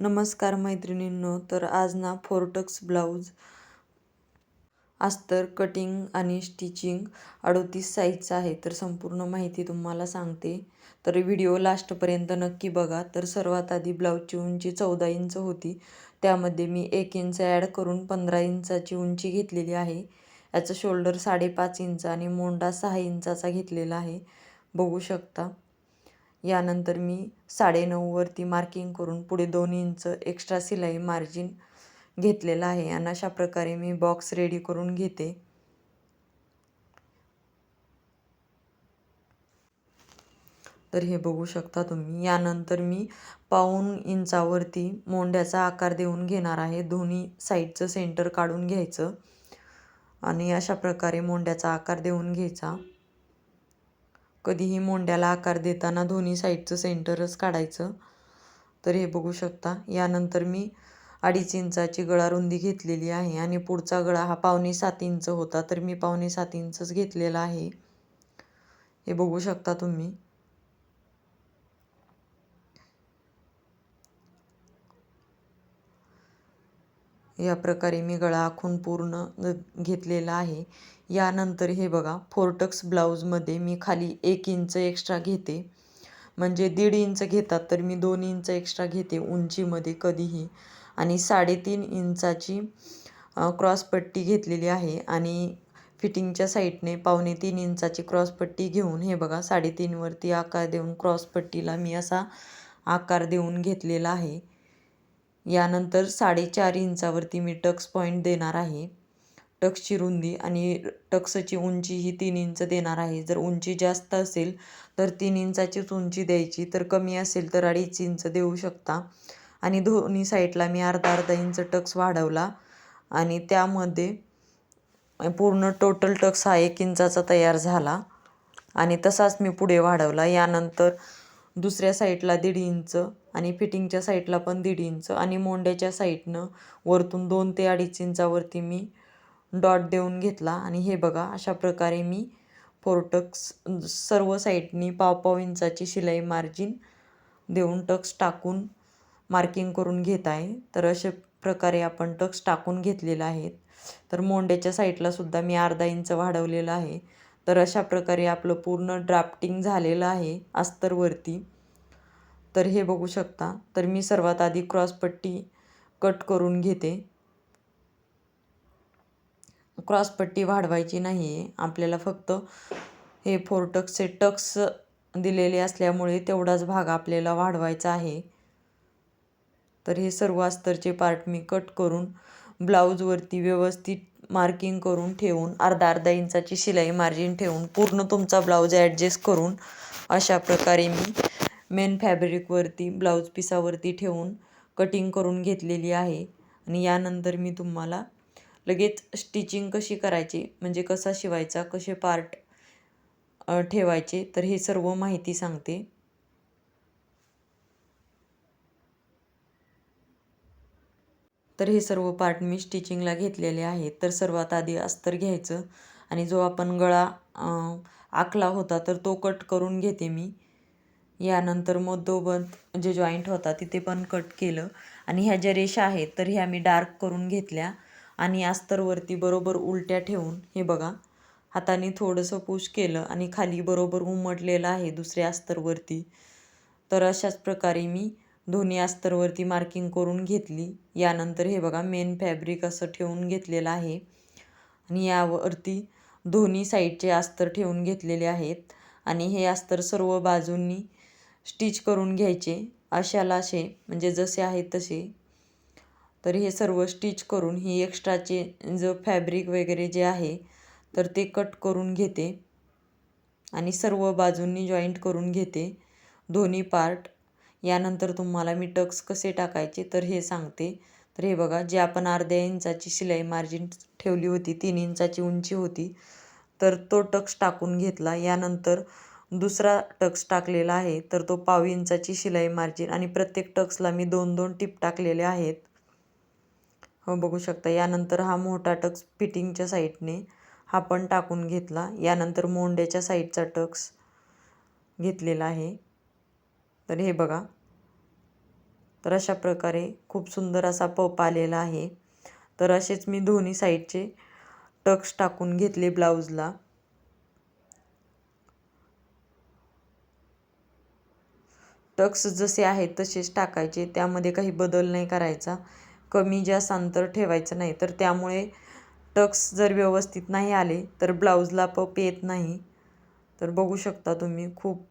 नमस्कार मैत्रिणींनो तर आज ना फोर्टक्स ब्लाऊज अस्तर कटिंग आणि स्टिचिंग अडोतीस साईजचं आहे. तर संपूर्ण माहिती तुम्हाला सांगते. तर व्हिडिओ लास्टपर्यंत नक्की बघा. तर सर्वात आधी ब्लाऊजची उंची चौदा इंच होती. त्यामध्ये मी एक इंच ॲड करून पंधरा इंचाची उंची घेतलेली आहे. याचं शोल्डर साडेपाच इंच आणि मोंडा सहा इंचाचा घेतलेला आहे. बघू शकता. यानंतर मी साडेनऊवरती मार्किंग करून पुढे दोन इंच एक्स्ट्रा सिलाई मार्जिन घेतलेलं आहे आणि अशा प्रकारे मी बॉक्स रेडी करून घेते. तर हे बघू शकता तुम्ही. यानंतर मी पाऊन इंचावरती मोंड्याचा आकार देऊन घेणार आहे. दोन्ही साईडचं सेंटर काढून घ्यायचं आणि अशा प्रकारे मोंड्याचा आकार देऊन घ्यायचा. कधीही मोंड्याला आकार देताना दोन्ही साईडचं सेंटरच काढायचं. तर हे बघू शकता यानंतर मी अडीच इंचाची गळा रुंदी घेतलेली आहे आणि पुढचा गळा हा पावणे सात इंच होता तर मी पावणे सात इंचच घेतलेला आहे. हे बघू शकता तुम्ही. या प्रकारे मी गळा आखून पूर्ण घेतलेला आहे. यानंतर हे बघा फोर्टक्स ब्लाऊजमध्ये मी खाली एक इंच एक्स्ट्रा घेते. म्हणजे दीड इंच घेतात तर मी दोन इंच एक्स्ट्रा घेते उंचीमध्ये कधीही. आणि साडेतीन इंचाची क्रॉसपट्टी घेतलेली आहे. आणि फिटिंगच्या साईडने पावणे तीन इंचाची क्रॉसपट्टी घेऊन हे बघा साडेतीनवरती आकार देऊन क्रॉसपट्टीला मी असा आकार देऊन घेतलेला आहे. यानंतर साडेचार इंचावरती मी टक्स पॉईंट देणार आहे. टक्सची रुंदी आणि टक्सची उंची ही तीन इंच देणार आहे. जर उंची जास्त असेल तर तीन इंचाचीच उंची द्यायची. तर कमी असेल तर अडीच इंच देऊ शकता. आणि दोन्ही साईडला मी अर्धा अर्धा इंच टक्स वाढवला. आणि त्यामध्ये पूर्ण टोटल टक्स हा एक इंचाचा तयार झाला. आणि तसाच मी पुढे वाढवला. यानंतर दुसऱ्या साईडला दीड इंच आणि फिटिंगच्या साईडला पण दीड इंच आणि मोंड्याच्या साईडनं वरतून दोन ते अडीच इंचावरती मी डॉट देऊन घेतला. आणि हे बघा अशा प्रकारे मी फोरटक्स सर्व साईडनी पाव पाव इंचाची शिलाई मार्जिन देऊन टक्स टाकून मार्किंग करून घेत आहे. तर अशा प्रकारे आपण टक्स टाकून घेतलेला आहेत. तर मोंड्याच्या साईडला सुद्धा मी अर्धा इंच वाढवलेलं आहे. तर अशा प्रकारे आपलं पूर्ण ड्राफ्टिंग झालेलं आहे अस्तरवरती. तर हे बघू शकता. तर मी सर्वात आधी क्रॉसपट्टी कट करून घेते. क्रॉसपट्टी वाढवायची नाही आहे आपल्याला फक्त हे फोर टक्सचे टक्स दिलेले असल्यामुळे तेवढाच भाग आपल्याला वाढवायचा आहे. तर हे सर्व अस्तरचे पार्ट मी कट करून ब्लाऊजवरती व्यवस्थित मार्किंग करून ठेवून अर्धा अर्धा इंचाची शिलाई मार्जिन ठेवून पूर्ण तुमचा ब्लाऊज ॲडजस्ट करून अशा प्रकारे मी मेन फॅब्रिकवरती ब्लाऊज पिसावरती ठेवून कटिंग करून घेतलेली आहे. आणि यानंतर मी तुम्हाला लगेच स्टिचिंग कशी करायची म्हणजे कसा शिवायचा कसे पार्ट ठेवायचे तर हे सर्व माहिती सांगते. तर हे सर्व पार्ट मी स्टिचिंगला घेतलेले आहेत तर सर्वात आधी अस्तर घ्यायचं आणि जो आपण गळा आखला होता तर तो कट करून घेते मी. यानंतर मधोमध जे जॉईंट होता तिथे पण कट केलं. आणि ह्या ज्या रेषा आहेत तर ह्या मी डार्क करून घेतल्या. आणि अस्तरवरती बरोबर उलट्या ठेवून हे बघा हाताने थोडंसं पुश केलं आणि खाली बरोबर उमटलेलं आहे दुसऱ्या अस्तरवरती. तर अशाच प्रकारे मी दोन्ही अस्तरवरती मार्किंग करून घेतली. यानंतर हे बघा मेन फॅब्रिक असं ठेवून घेतलेलं आहे. आणि यावरती दोन्ही साईडचे अस्तर ठेवून घेतलेले आहेत. आणि हे अस्तर सर्व बाजूंनी स्टिच करून घ्यायचे. अशाला असे म्हणजे जसे आहे तसे. तर हे सर्व स्टिच करून ही एक्स्ट्राचे जो फॅब्रिक वगैरे जे आहे तर ते कट करून घेते. आणि सर्व बाजूंनी जॉईंट करून घेते. दोन्ही पार्ट. यानंतर तुम्हाला मी टक्स कसे टाकायचे तर हे सांगते. तर हे बघा जे आपण अर्ध्या इंचाची शिलाई मार्जिन ठेवली होती तीन इंचाची उंची होती तर तो टक्स टाकून घेतला. यानंतर दुसरा टक्स टाकलेला आहे तर तो पाव इंचाची शिलाई मार्जिन आणि प्रत्येक टक्सला मी दोन दोन टिप टाकलेले आहेत. हो बघू शकता. यानंतर हा मोठा टक्स फिटिंगच्या साईडने हा पण टाकून घेतला. यानंतर मोंड्याच्या साईडचा टक्स घेतलेला आहे. तर हे बघा. तर अशा प्रकारे खूप सुंदर असा पप आलेला आहे. तर असेच मी दोन्ही साईडचे टक्स टाकून घेतले ब्लाऊजला. टक्स जसे आहेत तसेच टाकायचे त्यामध्ये काही बदल नाही करायचा. कमी जास्त अंतर ठेवायचं नाही. तर त्यामुळे टक्स जर व्यवस्थित नाही आले तर ब्लाऊजला पप येत नाही. तर बघू शकता तुम्ही खूप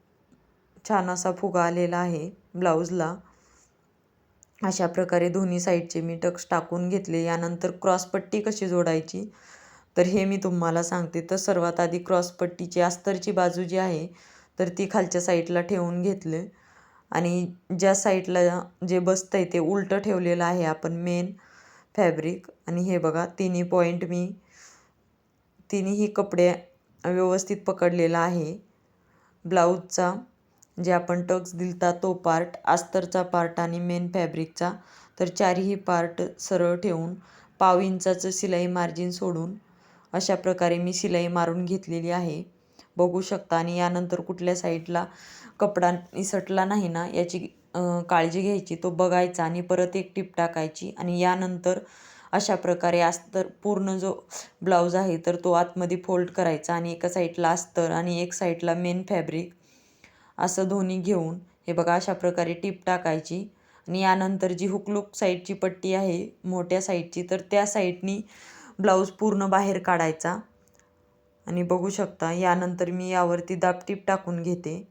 छान असा फुगा आलेला आहे ब्लाऊजला. अशा प्रकारे दोन्ही साईडचे मी टक्स टाकून घेतले. यानंतर क्रॉसपट्टी कशी जोडायची? तर हे मी तुम्हाला सांगते. तर सर्वात आधी क्रॉसपट्टीची अस्तरची बाजू जी आहे तर ती खालच्या साईडला ठेवून घेतले. आणि ज्या साईडला जे बसतं आहे ते उलटं ठेवलेलं आहे आपण मेन फॅब्रिक आणि हे बघा तिन्ही पॉईंट मी तिन्हीही कपडे व्यवस्थित पकडलेला आहे. ब्लाऊजचा जे आपण टक्स दिलता तो पार्ट आस्तरचा पार्ट आणि मेन फॅब्रिकचा तर चारही पार्ट सरळ ठेवून पाव इंचाचं शिलाई मार्जिन सोडून अशा प्रकारे मी शिलाई मारून घेतलेली आहे. बघू शकता. आणि यानंतर कुठल्या साईडला कपडा निसटला नाही ना याची काळजी घ्यायची तो बघायचा आणि परत एक टीप टाकायची. आणि यानंतर अशा प्रकारे अस्तर पूर्ण जो ब्लाऊज आहे तर तो आतमध्ये फोल्ड करायचा आणि एका साईडला अस्तर आणि एक साईडला मेन फॅब्रिक असं दोन्ही घेऊन हे बघा अशा प्रकारे टीप टाकायची. आणि यानंतर जी हुकलूक साईडची पट्टी आहे मोठ्या साईडची तर त्या साईडनी ब्लाऊज पूर्ण बाहेर काढायचा. आणि बघू शकता यानंतर मी यावरती दाबटीप टाकून घेते.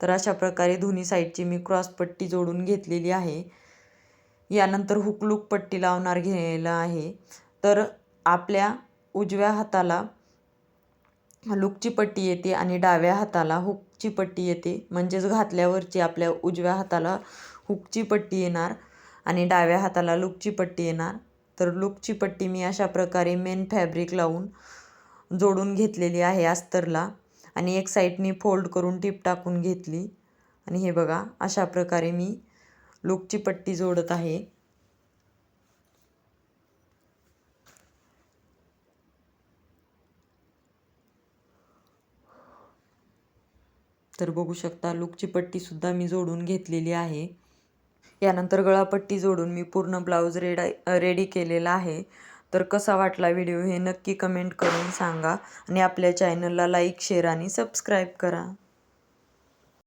तर अशा प्रकारे दोन्ही साईडची मी क्रॉस पट्टी जोडून घेतलेली आहे. यानंतर हुकलूक पट्टी लावणार घ्यायला आहे. तर आपल्या उजव्या हाताला लुकची पट्टी येते आणि डाव्या हाताला हुकची पट्टी येते. म्हणजेच घातल्यावरची आपल्या उजव्या हाताला हुकची पट्टी येणार आणि डाव्या हाताला लुकची पट्टी येणार. तर लुकची पट्टी मी अशा प्रकारे मेन फॅब्रिक लावून जोडून घेतलेली आहे अस्तरला. आणि एक साईडनी फोल्ड करून टीप टाकून घेतली. आणि हे बघा अशा प्रकारे मी लुकची पट्टी जोडत आहे. तर बघू शकता लुकची पट्टीसुद्धा मी जोडून घेतलेली आहे. यानंतर गळापट्टी जोडून मी पूर्ण ब्लाऊज रेडा रेडी केलेला आहे. तर कसा वाटला व्हिडिओ हे नक्की कमेंट करून सांगा आणि आपल्या चॅनलला लाईक शेअर आणि सबस्क्राईब करा.